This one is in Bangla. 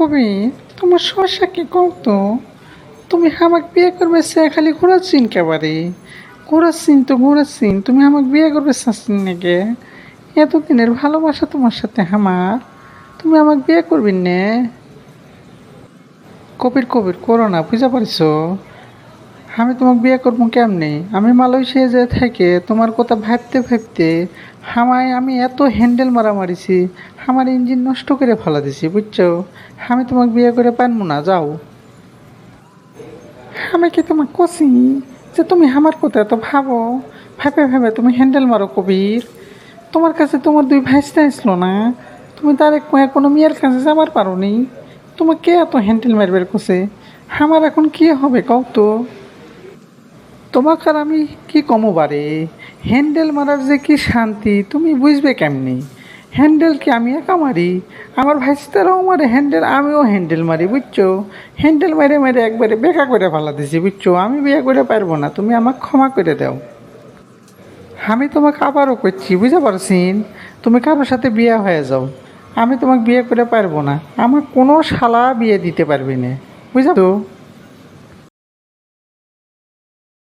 কবি, তোমার সমস্যা কি তো তুমি আমাকে বিয়ে করবে সে খালি ঘোরাচ্ছিন কেবারে ঘোরাচ্ছিন তো চিন তুমি আমাকে বিয়ে করবে চাচ্ছিন নাকি? এতদিনের ভালোবাসা তোমার সাথে আমার, তুমি আমাকে বিয়ে করবি নে? কবির কবির করো না, বুঝা পারছ? আমি তোমাকে বিয়ে করব কেমনি? আমি মালয়েশিয়া যে থেকে তোমার কথা ভাবতে ভাবতে হামায় আমি এত হ্যান্ডেল মারা মারিছি, আমার ইঞ্জিন নষ্ট করে ফেলা দিছি, বুঝছ? আমি তোমাকে বিয়ে করে পারব না, যাও। আমি কি তোমাকে কষি যে তুমি আমার কথা এত ভাবো? ভাবে ভাবে তুমি হ্যান্ডেল মারো, কবির। তোমার কাছে তোমার দুই ভাইসটা আসলো না? তুমি তার কোনো মেয়ের কাছে যাবার পারো নি তোমাকে এত হ্যান্ডেল মারবার কোসে আমার এখন কি হবে, কও তো? তোমাকে আর আমি কি কমো বারে? হ্যান্ডেল মারার যে কি শান্তি, তুমি বুঝবে কেমনি? হ্যান্ডেল কি আমি একা মারি? আমার ভাইস্তারাও মারে হ্যান্ডেল, আমিও হ্যান্ডেল মারি, বুঝছ? হ্যান্ডেল মেরে মেরে একবারে বেকা করে ফেলা দিছি, বুঝছ? আমি বিয়ে করে পারব না, তুমি আমাকে ক্ষমা করে দাও। আমি তোমাকে আবারও করছি, বুঝতে পারছিন? তুমি কারোর সাথে বিয়ে হয়ে যাও। আমি তোমাকে বিয়ে করে পারব না। আমার কোনো শালা বিয়ে দিতে পারবি না, বুঝছ?